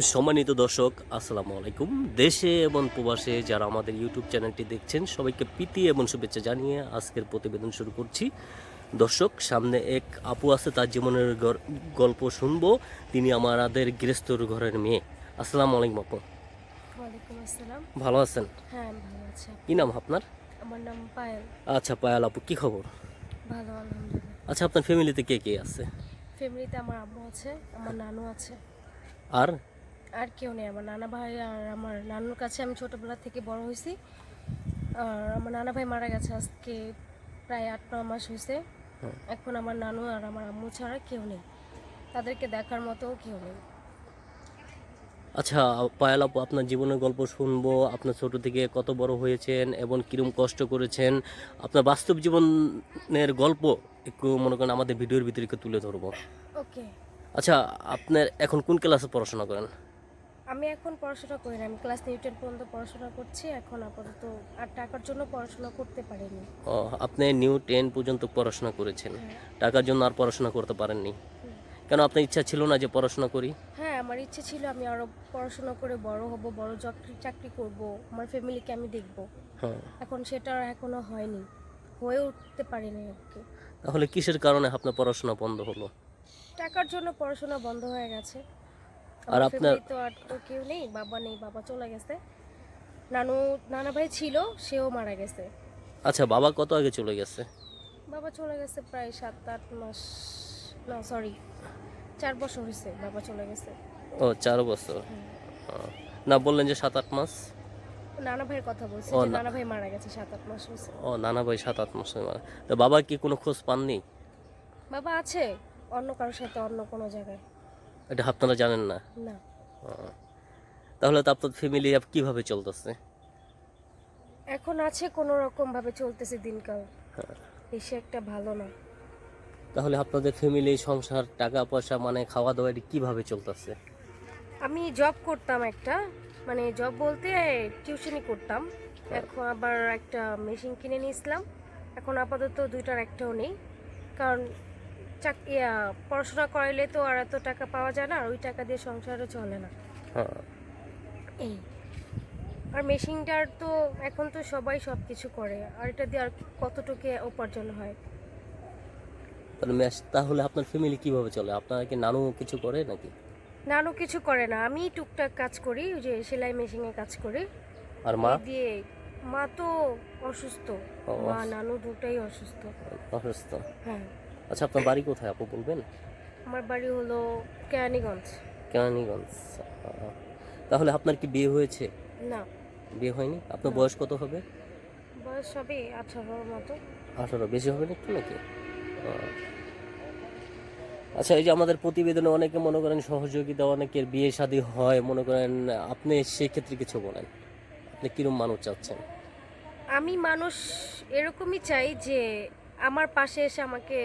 সম্মানিত দর্শক আসসালামু আলাইকুম। দেশে এবং প্রবাসে যারা আমাদের ইউটিউব চ্যানেলটি দেখছেন সবাইকে প্রীতি এবং শুভেচ্ছা জানিয়ে আজকের প্রতিবেদন শুরু করছি। দর্শক সামনে এক আপু আছে তার জীবনের গল্প শুনব। তিনি আমার আমাদের গৃহস্থর ঘরের মেয়ে। আসসালামু আলাইকুম আপু। ভালো আছেন? হ্যাঁ ভালো আছি। কি নাম আপনার? আমার নাম পায়েল। আচ্ছা পায়াল আপু কি খবর? ভালো আলহামদুলিল্লাহ। আচ্ছা আপনার ফ্যামিলিতে কে কে আছে? ফ্যামিলিতে আমার আম্মু আছে আমার নানু আছে। আর? আর কেউ নেই। আমার নানা ভাই আর আমার নানুর কাছে আমি ছোটোবেলা থেকে বড় হয়েছি। আর আমার নানা ভাই মারা গেছে আজকে প্রায় আট ন মাস হয়েছে। এখন আমার নানু আর আমার আম্মু ছাড়া কেউ নেই। তাদেরকে দেখার মতো কেউ নেই। আচ্ছা পায়াল আপু আপনার জীবনের গল্প শুনব। আপনার ছোট থেকে কত বড় হয়েছেন এবং কিরম কষ্ট করেছেন? আপনার বাস্তব জীবনের গল্প একটু মনে করেন আমাদের ভিডিওর ভিতরে একটু তুলে ধরবো। ওকে আচ্ছা আপনার এখন কোন ক্লাসে পড়াশোনা করেন? আমি এখন পড়াশোনা করি না। আমি ক্লাস নিউটেন পর্যন্ত পড়াশোনা করছি এখন আপাতত আর টাকার জন্য পড়াশোনা করতে পারিনি। ও, আপনি নিউ টেন পর্যন্ত পড়াশোনা করেছেন। টাকার জন্য আর পড়াশোনা করতে পারেননি। কেন আপনার ইচ্ছা ছিল না যে পড়াশোনা করি? হ্যাঁ আমার ইচ্ছে ছিল আমি আরও পড়াশোনা করে বড় হব বড় চাকরি চাকরি করব আমার ফ্যামিলিকে আমি দেখব। হ্যাঁ। এখন সেটা আর এখনও হয়নি। হয়ে উঠতে পারিনি আর কি। তাহলে কিসের কারণে আপনার পড়াশোনা বন্ধ হলো? টাকার জন্য পড়াশোনা বন্ধ হয়ে গেছে। আর আপনার- তো আর তো কেউ নেই বাবা নেই বাবা চলে গেছে। নানু নানা ভাই ছিল সেও মারা গেছে। আচ্ছা বাবা কত আগে চলে গেছে? বাবা চলে গেছে প্রায় সাত আট মাস না সরি চার বছর হয়েছে বাবা চলে গেছে। ও চার বছর। না বললেন যে সাত আট মাস? নানা ভাইয়ের কথা বলছি যে নানা ভাই মারা গেছে সাত আট মাস হয়েছে। ও নানা ভাই সাত আট মাস মারা তো বাবা কি কোনো খোঁজ পাননি? বাবা আছে অন্য কারোর সাথে অন্য কোনো জায়গায়। এটা আপনারা জানেন না? না। তাহলে তো আপনার ফ্যামিলি কীভাবে চলতেছে? এখন আছে কোনো রকম ভাবে চলতেছে দিনকাল। হ্যাঁ। বেশি একটা ভালো না। তাহলে আপনাদের ফ্যামিলি সংসার টাকা পয়সা মানে খাওয়া দাওয়া কীভাবে চলতেছে? আমি জব করতাম একটা মানে জব বলতে টিউশনি করতাম। এখন আবার একটা মেশিন কিনে নিয়েছিলাম। এখন আপাতত দুইটার একটাও নেই। কারণ চাক পড়াশোনা করাইলে তো আর এত টাকা পাওয়া যায় না আর ওই টাকা দিয়ে সংসারও চলে না। হ্যাঁ। এই। আর মেশিনটার তো এখন তো সবাই সব কিছু করে আর এটা দিয়ে আর কতটুকু উপার্জন হয়? তাহলে আপনার ফ্যামিলি কীভাবে চলে? আপনারা কি নানু কিছু করে নাকি? নানু কিছু করে না আমি টুকটাক কাজ করি ওই যে সেলাই মেশিনে কাজ করি। আর মা? দিয়ে মা তো অসুস্থ। মা নানু দুটাই অসুস্থ। অসুস্থ। হ্যাঁ। আচ্ছা আপনার বাড়ি কোথায় আপু বলবেন? আমার বাড়ি হলো কেরানীগঞ্জ। কেরানীগঞ্জ তাহলে আপনার কি বিয়ে হয়েছে? না। বিয়ে হয়নি? আপনার বয়স কত হবে? বয়স হবে আঠারোর মতো। আঠারো বেশি হবে না একটু নাকি? আচ্ছা এই যে আমাদের প্রতিবেদনে অনেকে মনে করেন সহযোগিতা অনেকের বিয়ে শাদী হয় মনে করেন আপনি সেই ক্ষেত্রে কিছু বলেন। আপনি কিরম মানুষ চাচ্ছেন? আমি মানুষ এরকমই চাই যে আমার পাশে এসে আমাকে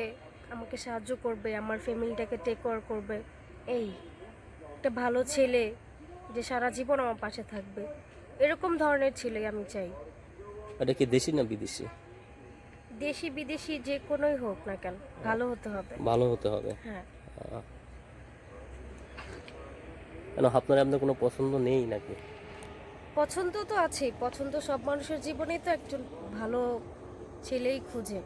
আমাকে সাহায্য করবে আমার ফ্যামিলিটাকে টেক কেয়ার করবে। এই একটা ভালো ছেলে যে সারা জীবন আমার পাশে থাকবে। এরকম ধরনের ছেলে আমি চাই। এটা কি দেশি না বিদেশি? দেশি বিদেশি যে কোনোই হোক না কেন ভালো হতে হবে। ভালো হতে হবে। হ্যাঁ। কেন আপনার আপনার কোনো পছন্দ নেই নাকি? পছন্দ তো আছেই পছন্দ সব মানুষের জীবনেই তো একজন ভালো ছেলেই খুঁজে।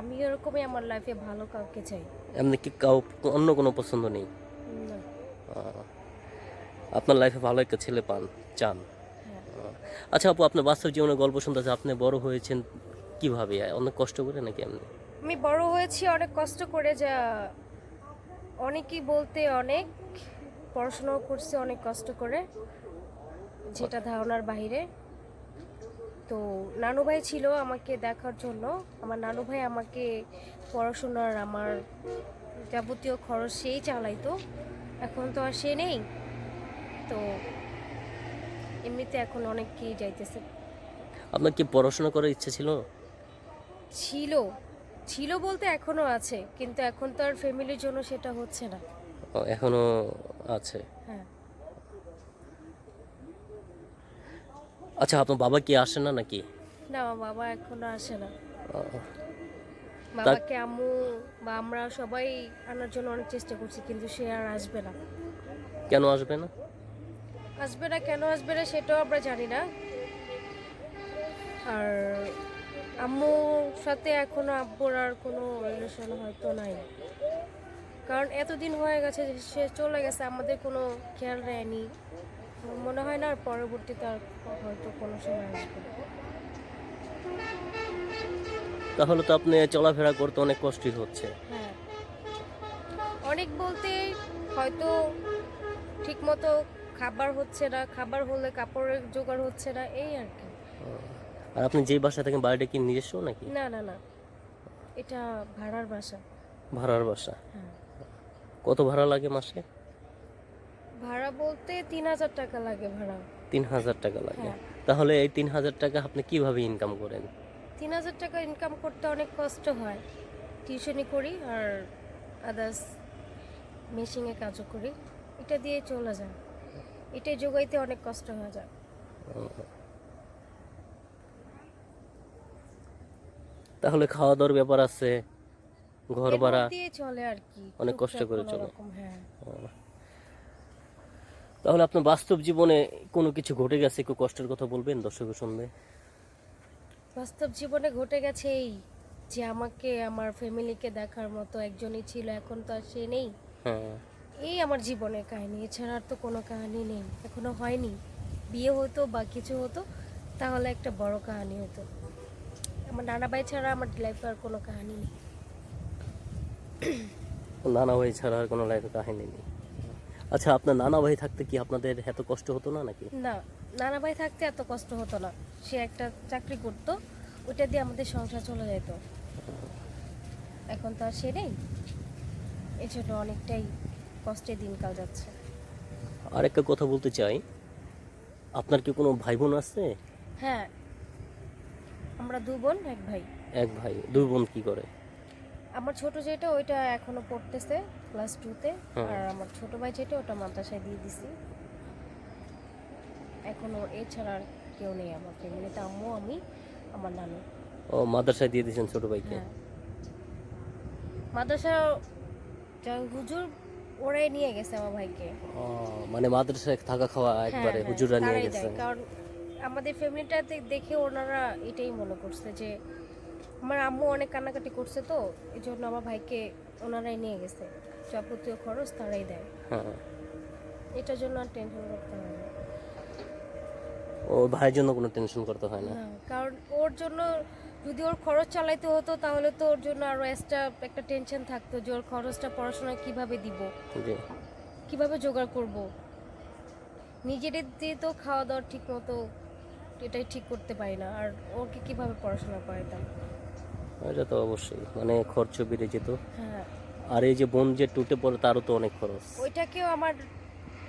আমি এরকমই আমার লাইফে ভালো কাউকে চাই। এমনি কি কাউ অন্য কোনো পছন্দ নেই? আপনার লাইফে ভালো একটা ছেলে পান চান। হ্যাঁ। আচ্ছা আপু আপনার বাস্তব জীবনের গল্প শুনতে আপনি বড় হয়েছেন কীভাবে? অনেক কষ্ট করে নাকি এমনি? আমি বড় হয়েছি অনেক কষ্ট করে যা অনেকই বলতে অনেক পড়াশোনাও করছে অনেক কষ্ট করে যেটা ধারণার বাইরে। তো নানু ভাই ছিল আমাকে দেখার জন্য। আমার নানু ভাই আমাকে পড়াশোনার আমার যাবতীয় খরচ সেই চালাইতো। এখন তো আর সে নেই। তো এমনিতে এখন অনেককেই যাইতেছে। আপনার কি পড়াশোনা করার ইচ্ছা ছিল? ছিল। ছিল বলতে এখনও আছে কিন্তু এখন তো আর ফ্যামিলির জন্য সেটা হচ্ছে না। এখনও আছে হ্যাঁ আচ্ছা আপনার বাবা কি আসে না নাকি? না বাবা এখনও আসে না। বাবাকে আম্মু বা আমরা সবাই আনার জন্য অনেক চেষ্টা করছি কিন্তু সে আর আসবে না। কেন আসবে না? আসবে না কেন আসবে না সেটাও আমরা জানি না। আর আম্মুর সাথে এখনও আব্বুর আর কোনো রিলেশন হয়তো নাই। কারণ এতদিন হয়ে গেছে যে সে চলে গেছে আমাদের কোনো খেয়াল নেয়নি মনে হয় না আর পরবর্তীতে আর হয়তো কোনো সময় আসবে। তাহলে তো আপনি চলাফেরা করতে অনেক কষ্টই হচ্ছে। হ্যাঁ। অনেক বলতে হয়তো ঠিকমতো খাবার হচ্ছে না খাবার হলে কাপড়ের জোগাড় হচ্ছে না এই আর কি। আর আপনি যেই বাসা থাকেন বাড়িটা কি নিজস্ব নাকি? না না না। এটা ভাড়ার বাসা। ভাড়ার বাসা। হ্যাঁ। কত ভাড়া লাগে মাসে? ভাড়া বলতে তিন হাজার টাকা লাগে ভাড়া। তিন হাজার টাকা লাগে? হ্যাঁ। তাহলে এই তিন হাজার টাকা আপনি কীভাবে ইনকাম করেন? তিন হাজার টাকা ইনকাম করতে অনেক কষ্ট হয়। টিউশনি করি আর আদার্স মেশিংয়ে কাজও করি। এটা দিয়ে চলে যায়। এটা যোগাইতে অনেক কষ্ট হয়ে যায়। তাহলে খাওয়া দাওয়ার ব্যাপার আছে ঘর ভাড়া মধ্যেই চলে আর কি। অনেক কষ্ট করে চলে। হ্যাঁ। তাহলে আপনার বাস্তব জীবনে কোনো কিছু ঘটে গেছে? একটু কষ্টের কথা বলবেন দর্শকের শুনবে বাস্তব জীবনে ঘটে গেছে এই যে আমাকে আমার ফ্যামিলিকে দেখার মতো একজনই ছিল এখন তো আর সে নেই। হ্যাঁ। এই আমার জীবনের কাহিনী এছাড়া আর তো কোনো কাহিনী নেই। এখনও হয়নি। বিয়ে হতো বা কিছু হতো তাহলে একটা বড় কাহিনী হতো। আমার নানা ভাই ছাড়া আমার লাইফে আর কোনো কাহিনী নেই। নানা ভাই ছাড়া আর কোনো লাইফে কাহিনী নেই। আচ্ছা আপনার নানা ভাই থাকতে কি আপনাদের এত কষ্ট হতো না নাকি? না নানা ভাই থাকতে এত কষ্ট হতো না। সে একটা চাকরি করতো ওইটা দিয়ে আমাদের সংসার চলে যেত। এখন তো আর সে নেই। এই জন্য অনেকটাই কষ্টে দিনকাল যাচ্ছে। আর একটা কথা বলতে চাই আপনার কি কোনো ভাই বোন আছে? হ্যাঁ আমরা দু বোন এক ভাই। এক ভাই দুই বোন কি করে? আমার ছোট যেটা ওইটা এখনও পড়তেছে। ক্লাস টুতে হুম। আর আমার ছোট ভাই যেটা ওটা মাদ্রাসায় দিয়ে দিছি। এখনও এছাড়া আর কেউ নেই আমার ফ্যামিলিতে আম্মু আমি আমার নানু। ও মাদ্রাসায় দিয়ে দিয়েছেন ছোট ভাইকে? হ্যাঁ। মাদ্রাসা হুজুর ওরাই নিয়ে গেছে আমার ভাইকে। ও, মানে মাদ্রাসায় থাকা খাওয়া হ্যাঁ, একবারে হ্যাঁ, হুজুররা নিয়ে গেছে। কারণ আমাদের ফ্যামিলিটাতে দেখে ওনারা এটাই মনে করছে যে আমার আম্মু অনেক কান্নাকাটি করছে তো এই জন্য আমার ভাইকে ওনারাই নিয়ে গেছে। যাবতীয় খরচ তারাই দেয়। হ্যাঁ। এটার জন্য আর টেনশন করতে হয় না। ও ভাইয়ের জন্য কোনো টেনশন করতে হয় না? কারণ ওর জন্য যদি ওর খরচ চালাইতে হতো তাহলে তো ওর জন্য আরও এক্সট্রা একটা টেনশন থাকতো যে ওর খরচটা পড়াশোনা কীভাবে দিব? কীভাবে জোগাড় করব? নিজেদের দিয়ে তো খাওয়া দাওয়া ঠিক মতো এটাই ঠিক করতে পারি না। আর ওকে কীভাবে পড়াশোনা করাইতাম? এটা তো অবশ্যই। মানে খরচ বেড়ে যেত। হ্যাঁ। আর এই যে বোন যে টুটে পড়ে তারও তো অনেক খরচ। ওইটাকেও আমার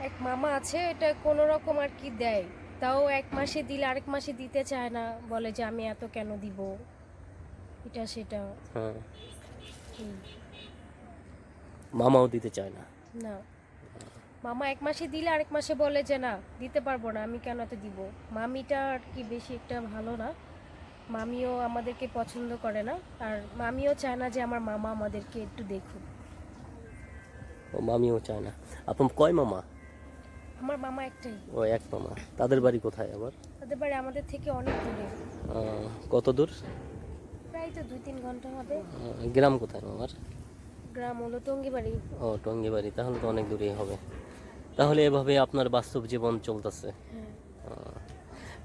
এক মামা আছে এটা কোনো রকম আর কি দেয়। তাও এক মাসে দিলে আরেক মাসে দিতে চায় না বলে যে আমি এত কেন দিব? এটা সেটা। হ্যাঁ। মামাও দিতে চায় না। না। মামা এক মাসে দিলে আরেক মাসে বলে যে না দিতে পারব না আমি কেন এত দিব? মামিটা আর কি বেশি একটা ভালো না। মামিও আমাদেরকে পছন্দ করে না আর মামিও চায় না যে আমার মামা আমাদেরকে একটু দেখুক। ও মামিও চায় না। আপনার কয় মামা? আমার মামা একটাই। ও এক মামা। তাদের বাড়ি কোথায় আবার? তাদের বাড়ি আমাদের থেকে অনেক দূরে। কত দূর? প্রায় তো দুই তিন ঘণ্টা হবে। গ্রাম কোথায় মামার? গ্রাম হলো টঙ্গিবাড়ি। ও টঙ্গি বাড়ি তাহলে তো অনেক দূরেই হবে। তাহলে এভাবে আপনার বাস্তব জীবন চলতেছে। হ্যাঁ।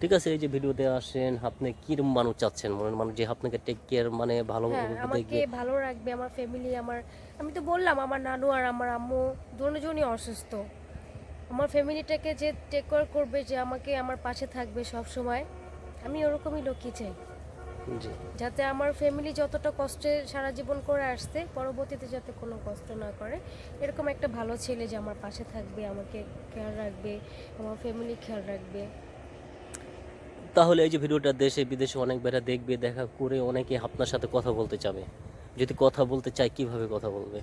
ঠিক আছে এই যে ভিডিওতে আসেন আপনি কিরম মানুষ চাচ্ছেন? মনের মানুষ যে আপনাকে টেক কেয়ার মানে ভালো হ্যাঁ আমাকে ভালো রাখবে আমার ফ্যামিলি আমার আমি তো বললাম আমার নানু আর আমার আম্মু দুজনই অসুস্থ। আমার ফ্যামিলিটাকে যে টেক কেয়ার করবে যে আমাকে আমার পাশে থাকবে সব সময় আমি ওরকমই লোকই চাই। জি। যাতে আমার ফ্যামিলি যতটা কষ্টে সারা জীবন করে আসছে পরবর্তীতে যাতে কোনো কষ্ট না করে। এরকম একটা ভালো ছেলে যে আমার পাশে থাকবে আমাকে খেয়াল রাখবে আমার ফ্যামিলি খেয়াল রাখবে। তাহলে এই যে ভিডিওটা দেশে বিদেশে অনেক বেড়া দেখবে দেখা করে অনেকে আপনার সাথে কথা বলতে চাবে। যদি কথা বলতে চায় কীভাবে কথা বলবে?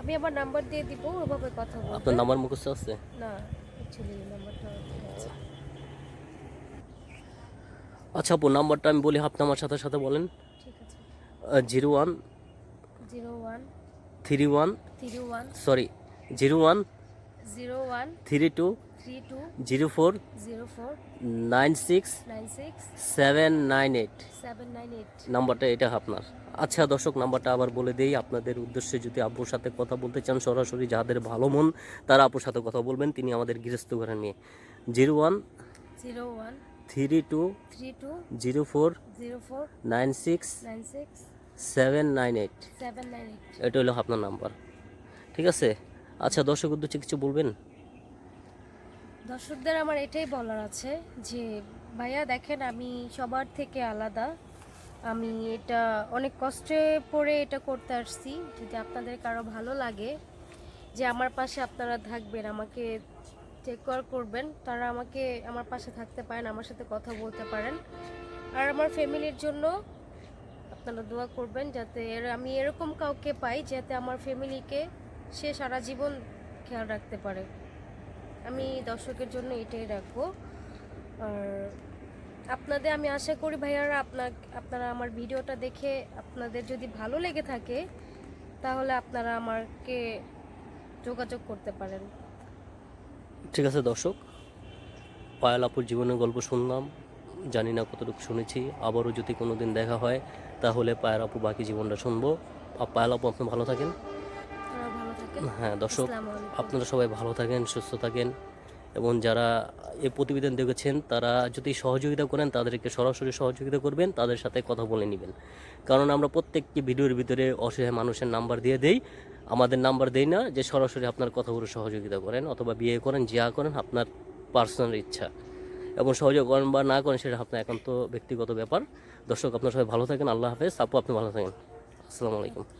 আমি আমার নাম্বার দিয়ে দিব ওভাবে কথা বলব। আপনার নাম্বার মুখস্থ আছে? না অ্যাকচুয়ালি নাম্বারটা আচ্ছা আপু নাম্বারটা আমি বলি আপনি আমার সাথে সাথে বলেন। ঠিক আছে। Zero one. Zero one. Three one. Three one. Sorry zero one. Zero one. Three two. Three two zero four zero four nine six nine six seven nine eight seven nine eight নাম্বারটা এটা আপনার। আচ্ছা দর্শক নাম্বারটা আবার বলে দেই আপনাদের উদ্দেশ্যে যদি আব্বুর সাথে কথা বলতে চান সরাসরি যাদের ভালো মন তারা আপুর সাথে কথা বলবেন তিনি আমাদের গৃহস্থ ঘরে নিয়ে। Zero one zero one three two three two zero four zero four nine six nine six seven nine eight seven nine eight এটা হলো আপনার নাম্বার। ঠিক আছে? আচ্ছা দর্শক উদ্দেশ্যে কিছু বলবেন? দর্শকদের আমার এটাই বলার আছে যে, ভাইয়া, দেখেন আমি সবার থেকে আলাদা। আমি এটা অনেক কষ্টে পড়ে এটা করতে আসছি। যদি আপনাদের কারও ভালো লাগে যে, আমার পাশে আপনারা থাকবেন, আমাকে টেক কেয়ার করবেন, তারা আমাকে, আমার পাশে থাকতে পারেন, আমার সাথে কথা বলতে পারেন। আর আমার ফ্যামিলির জন্য আপনারা দোয়া করবেন যাতে আমি এরকম কাউকে পাই যাতে আমার ফ্যামিলিকে সে সারা জীবন খেয়াল রাখতে পারে। আমি দর্শকের জন্য এটাই রাখব। আর আপনাদের আমি আশা করি ভাইয়ারা আপনার আপনারা আমার ভিডিওটা দেখে আপনাদের যদি ভালো লেগে থাকে, তাহলে আপনারা আমাকে যোগাযোগ করতে পারেন। ঠিক আছে দর্শক পায়াল আপুর জীবনের গল্প শুনলাম। জানি না কতটুকু শুনেছি, আবারও যদি কোনো দিন দেখা হয়, তাহলে পায়াল আপু বাকি জীবনটা শুনব। পায়াল আপু আপনি ভালো থাকেন। হ্যাঁ দর্শক আপনারা সবাই ভালো থাকেন সুস্থ থাকেন এবং যারা এই প্রতিবেদন দেখেছেন তারা যদি সহযোগিতা করেন তাদেরকে সরাসরি সহযোগিতা করবেন তাদের সাথে কথা বলে নেবেন। কারণ আমরা প্রত্যেকটি ভিডিওর ভিতরে অসহায় মানুষের নাম্বার দিয়ে দেই। আমাদের নাম্বার দেই না যে সরাসরি আপনার কথাগুলো সহযোগিতা করেন অথবা বিয়ে করেন যা করেন আপনার পার্সোনাল ইচ্ছা। এবং সহযোগ করেন বা না করেন সেটা আপনার একান্ত ব্যক্তিগত ব্যাপার। দর্শক আপনার সবাই ভালো থাকেন আল্লাহ হাফেজ। আপু আপনি ভালো থাকেন। আসসালামু আলাইকুম।